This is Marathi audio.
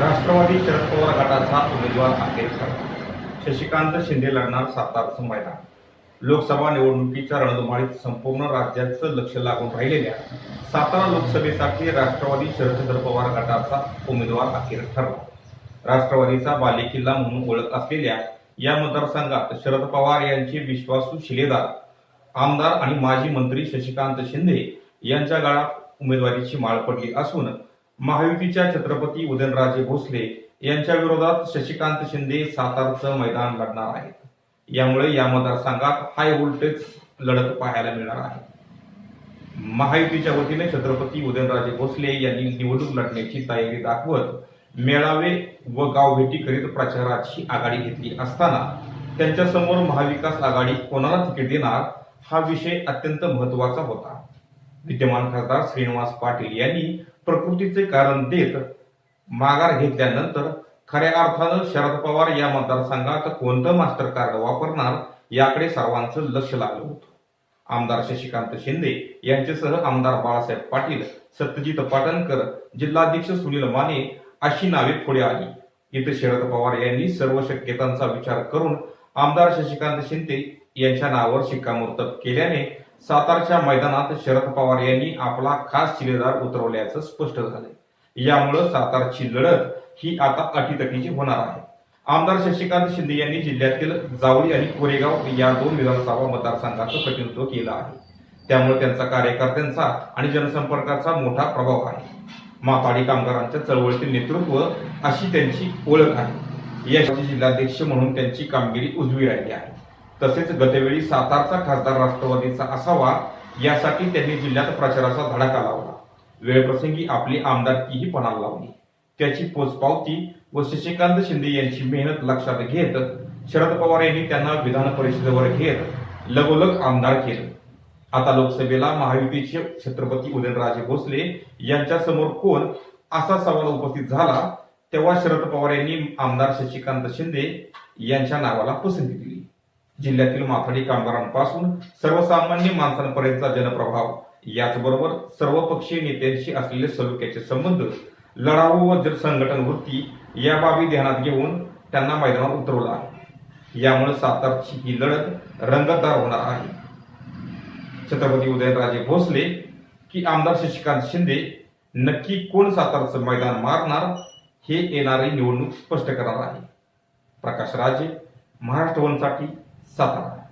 राष्ट्रवादी शरद पवार गटाचा उमेदवार अखेर शशिकांत शिंदे लढणार सातारचं मैदान. लोकसभा निवडणुकीच्या रणधुमाळीत संपूर्ण राज्याचं लक्ष लागून राहिलेल्या सातारा लोकसभेसाठी राष्ट्रवादी शरदचंद्र पवार गटाचा उमेदवार अखेर ठरला. राष्ट्रवादीचा बालेकिल्ला म्हणून ओळख असलेल्या या मतदारसंघात शरद पवार यांचे विश्वासू शिलेदार आमदार आणि माजी मंत्री शशिकांत शिंदे यांच्या गळात उमेदवारीची माळ पडली असून महायुतीच्या छत्रपती उदयनराजे भोसले यांच्या विरोधात शशिकांत शिंदे सातारचं मैदान लढणार आहेत. यामुळे या मतदारसंघात हाय व्होल्टेज लढत पाहायला मिळणार आहे. महायुतीच्या वतीने छत्रपती उदयनराजे भोसले यांनी निवडणूक लढण्याची तयारी दाखवत मेळावे व गावभेटी करीत प्रचाराची आघाडी घेतली असताना त्यांच्यासमोर महाविकास आघाडी कोणाला तिकीट देणार हा विषय अत्यंत महत्त्वाचा होता. विद्यमान खासदार श्रीनिवास पाटील यांनी प्रकृतीचे कारण देत माघार घेतल्यानंतर खऱ्या अर्थानं शरद पवार या मतदारसंघात कोणतं मास्टर कार्ड वापरणार याकडे सर्वांचं लक्ष लागलं होतं. आमदार शशिकांत शिंदे यांच्यासह आमदार बाळासाहेब पाटील सत्यजित पाटणकर जिल्हाध्यक्ष सुनील माने अशी नावे पुढे आली. इथं शरद पवार यांनी सर्व शक्यतांचा विचार करून आमदार शशिकांत शिंदे यांच्या नावावर शिक्कामोर्तब केल्याने सातारच्या मैदानात शरद पवार यांनी आपला खास शिलेदार उतरवल्याचं स्पष्ट झालं यामुळं सातारची लढत ही आता अटीतटीची होणार आहे. आमदार शशिकांत शिंदे यांनी जिल्ह्यातील जावळी आणि कोरेगाव या दोन विधानसभा मतदारसंघाचं प्रतिनिधित्व केलं आहे. त्यामुळे त्यांचा कार्यकर्त्यांचा आणि जनसंपर्काचा मोठा प्रभाव आहे. माथाडी कामगारांच्या चळवळीतील नेतृत्व अशी त्यांची ओळख आहे. या जिल्हाध्यक्ष म्हणून त्यांची कामगिरी उजवी राहिली आहे. तसेच गतवेळी सातारचा खासदार राष्ट्रवादीचा असावा यासाठी त्यांनी जिल्ह्यात प्रचाराचा धडाका लावला. वेळप्रसंगी आपली आमदारकीही पणाला लावली. त्याची पोचपावती व शशिकांत शिंदे यांची मेहनत लक्षात घेत शरद पवार यांनी त्यांना विधान परिषदेवर घेत लगोलग आमदार केलं. आता लोकसभेला महायुतीचे छत्रपती उदयनराजे भोसले यांच्या समोर कोण असा सवाल उपस्थित झाला तेव्हा शरद पवार यांनी आमदार शशिकांत शिंदे यांच्या नावाला पसंती दिली. जिल्ह्यातील माथाडी कामगारांपासून सर्वसामान्य माणसांपर्यंतचा जनप्रभाव. याचबरोबर सर्वपक्षीय नेत्यांशी असलेले सलोख्याचे संबंध लढाऊ व जन संघटन वृत्ती या बाबी ध्यानात घेऊन त्यांना मैदानात उतरवलं आहे. यामुळे सातारची ही लढत रंगतदार होणार आहे. छत्रपती उदयनराजे भोसले की आमदार शशिकांत शिंदे नक्की कोण सातारचं मैदान मारणार हे येणारी निवडणूक स्पष्ट करणार आहे. प्रकाश राजे महाराष्ट्र वनसाठी Satã.